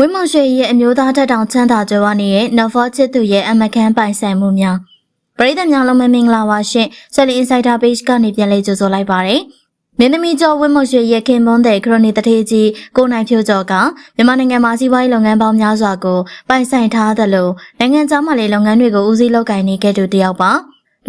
ဝင်းမောင်ရွှေရဲ့အမျိုးသားတက်တောင်ချမ်းသာကြွယ်ဝနေတဲ့နော်ဖောချစ်သူရဲ့အမကန်ပိုင်ဆိုင်မှုများပရိသတ်များလုံးမမင်္ဂလာပါရှင်ဆက်လီ Insider Page ကနေပြန်လေးကြိုဆိုလိုက်ပါရစေမင်းသမီးကျော်ဝင်းမောင်ရွှေရဲ့ခင်ပွန်းတဲ့ခရိုနီတထေးကြီးကိုနိုင်ဖြိုးကျော်ကမြန်မာနိုင်ငံမှာစီးပွားရေးလုပ်ငန်းပေါင်းများစွာကိုပိုင်ဆိုင်ထားသလိုနိုင်ငံခြားမှလည်းလုပ်ငန်းတွေကိုဦးစီးလုပ်ကိုင်နေခဲ့သူတယောက်ပါ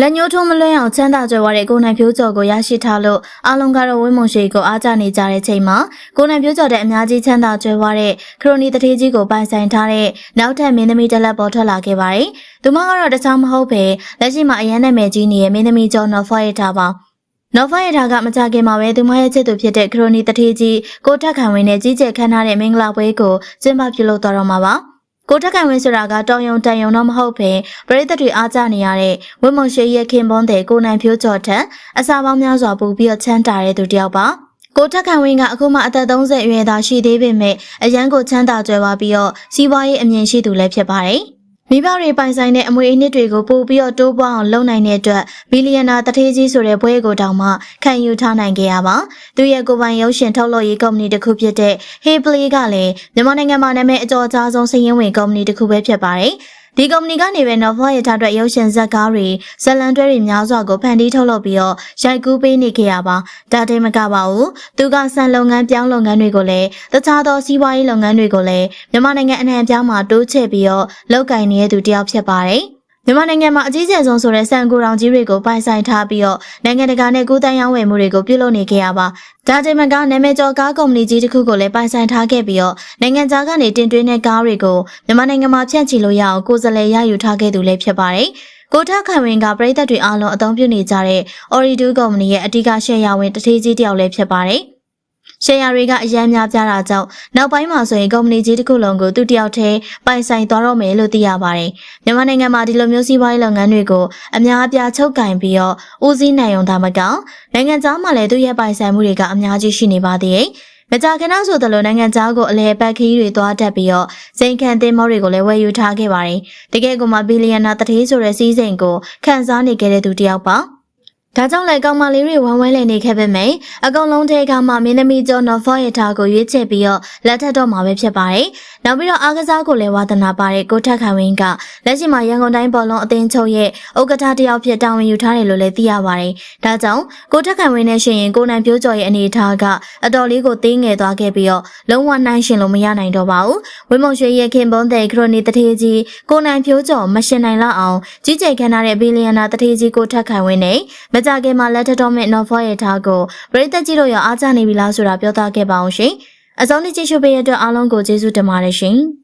လက်ညှိုးထုံးမလွှဲအောင်ချမ်းသာကြွယ်ဝတဲ့ကိုနိုင်ဖြိုးကျော်ကိုရရှိထားလို့အားလုံးကတော့ဝင်းမုံရှိကိုအားကြနေကြတဲ့ချိန်မှာကိုနိုင်ဖြိုးကျော်တဲ့အများကြီးချမ်းသာကြွယ်ဝတဲ့ခရိုနီတထေးကြီးကိုပိုင်ဆိုင်ထားတဲ့နောက်ထပ်မင်းသမီးတစ်လက်ပေါ်ထွက်လာခဲ့ပါတယ်။သူမကတော့တခြားမဟုတ်ပဲလက်ရှိမှာအရန်နာမည်ကြီးနေတဲ့မင်းသမီးကျော်နော်ဖော်ရထားပါ။နော်ဖိုင်ရာကမကြခင်မှာပဲသူမရဲ့ချစ်သူဖြစ်တဲ့ခရိုနီတထေးကြီးကိုထက်ခံဝင်းနဲ့ကြီးကျယ်ခမ်းနားတဲ့မင်္ဂလာပွဲကိုကျင်းပပြုလုပ်တော်တော့မှာပါ။ ကိုထက်ခံဝင်းဆိုတာကတောင်ယုံတန်ယုံတော့မဟုတ်ပဲပရိသတ်တွေအားကြနေရတဲ့ဝင်းမုံရှိရဲ့ခင်ပွန်းတဲ့ကိုနိုင်ဖြိုးကျော်ထက်အစာပေါင်းများစွာပူပြီးတော့ချမ်းသာတဲ့သူတစ်ယောက်ပါ။ကိုထက်ခံဝင်းကအခုမှအသက်30အရွယ်သာရှိသေးပေမဲ့အရန်ကိုချမ်းသာကြွယ်ဝပြီးတော့စီးပွားရေးအမြင်ရှိသူလည်းဖြစ်ပါတယ်။ မိဘတွေပိုင်ဆိုင်တဲ့အမွေအနှစ်တွေကိုပို့ပြီးတော့တိုးပွားအောင်လုပ်နိုင်တဲ့အတွက်ဘီလီယံနာတထေးကြီးဆိုတဲ့ဘွဲကိုတောင်မှခံယူထားနိုင်ခဲ့ရပါသူရဲ့ကိုယ်ပိုင်ရုပ်ရှင်ထုတ်လုပ်ရေးကုမ္ပဏီတစ်ခုဖြစ်တဲ့ Hey Play ကလည်းမြန်မာနိုင်ငံမှာနာမည်အကျော်အကြားဆုံးစည်ရင်းဝင်ကုမ္ပဏီတစ်ခုပဲဖြစ်ပါတယ် ဒီကုမ္ပဏီကနေပဲ Nova ရထားအတွက်ရုပ်ရှင်ဇာတ်ကားတွေဇလန်တွဲတွေများစွာကိုဖန်တီးထုတ်လုပ်ပြီးတော့ရိုက်ကူးပေးနေခဲ့ရပါဒါတည်းမကပါဘူးသူကဆန်လုပ်ငန်းပြောင်းလုပ်ငန်းတွေကိုလည်းတခြားသောစီးပွားရေးလုပ်ငန်းတွေကိုလည်းမြန်မာနိုင်ငံအနှံ့အပြားမှာတိုးချဲ့ပြီးတော့လုပ်ကိုင်နေတဲ့သူတစ်ယောက်ဖြစ်ပါတယ် မြန်မာနိုင်ငံမှာအကြီးကျယ်ဆုံးဆိုတဲ့စံကိုတောင်ကြီးတွေကိုပိုင်ဆိုင်ထားပြီးတော့နိုင်ငံတကာနဲ့ကူးတန်းရောင်းဝယ်မှုတွေကိုပြုလုပ်နေခဲ့ရပါဒါချိန်မှာကနာမည်ကျော်ကားကုမ္ပဏီကြီးတစ်ခုကိုလည်းပိုင်ဆိုင်ထားခဲ့ပြီးတော့နိုင်ငံခြားကနေတင်သွင်းတဲ့ကားတွေကိုမြန်မာနိုင်ငံမှာဖြန့်ချီလို့ရအောင်ကိုယ်စားလှယ်ရယူထားခဲ့သူလည်းဖြစ်ပါတယ်ကိုထခိုင်ဝင်ကပြည်သက်တွေအားလုံးအသုံးပြုနေကြတဲ့ Oridu ကုမ္ပဏီရဲ့အဓိကရှယ်ယာဝင်တထေးကြီးတစ်ယောက်လည်းဖြစ်ပါတယ်။ ရှယ်ယာတွေကအရန်များပြားတာကြောင့်နောက်ပိုင်းမှာဆိုရင်ကုမ္ပဏီကြီးတစ်ခုလုံးကိုသူတယောက်တည်းပိုင်ဆိုင်သွားတော့မယ်လို့သိရပါတယ်။မြန်မာနိုင်ငံမှာဒီလိုမျိုးစီးပွားရေးလုပ်ငန်းတွေကိုအများအပြားချုပ်ကင်ပြီးတော့ဦးစီးနိုင်ုံသာမကနိုင်ငံခြားမှာလည်းသူ့ရဲ့ပိုင်ဆိုင်မှုတွေကအများကြီးရှိနေပါသေးတယ်။မကြာခဏဆိုသလိုနိုင်ငံသားကိုအလဲပတ်ခီးတွေသွားတတ်ပြီးတော့စိန်ခံတင်မောတွေကိုလည်းဝယ်ယူထားခဲ့ပါတယ်။တကယ်ကမှဘီလီယံနာတထေးဆိုတဲ့စီးစိမ်ကိုခန်းစားနေခဲ့တဲ့သူတစ်ယောက်ပါ။ ဒါကြောင့်လည်းကောင်မလေးတွေဝမ်းဝဲလည်နေခဲ့ပေမယ့်အကောင်လုံးထဲကမှမင်းသမီးကျော်နော်ဖော်ရထားကိုရွေးချယ်ပြီးတော့လက်ထက်တော့မှာပဲဖြစ်ပါတယ်။နောက်ပြီးတော့အားကစားကိုလည်းဝါသနာပါတဲ့ကိုထက်ခိုင်ဝင်းကလက်ရှိမှာရန်ကုန်တိုင်းဘောလုံးအသင်းချုပ်ရဲ့ဥက္ကဋ္ဌတယောက်ဖြစ်တာဝန်ယူထားတယ်လို့လည်းသိရပါတယ်။ဒါကြောင့်ကိုထက်ခိုင်ဝင်းနဲ့ရှင်ရင်ကိုနိုင်ပြိုးကျော်ရဲ့အနေအထားကအတော်လေးကိုသေးငယ်သွားခဲ့ပြီးတော့လုံးဝနိုင်ရှင်လို့မရနိုင်တော့ပါဘူး။ဝင်းမုံရွှေရဲ့ခင်ပွန်းတဲ့ခရိုနီတထေးကြီးကိုနိုင်ပြိုးကျော်မရှင်နိုင်လောက်အောင်ကြီးကျယ်ခမ်းနားတဲ့ဘီလီယံနာတထေးကြီးကိုထက်ခိုင်ဝင်းနဲ့မကြခင်မှာလက်ထတော်မဲ့နော်ဖောရဲ့ထားကိုပရိသတ်ကြီးတို့ရောအားကြနေပြီလားဆိုတာပြောသားခဲ့ပါအောင်ရှင်။အစောင်းလေးကြည့်ရှုပေးရတဲ့အတွက်အားလုံးကိုကျေးဇူးတင်ပါတယ်ရှင်။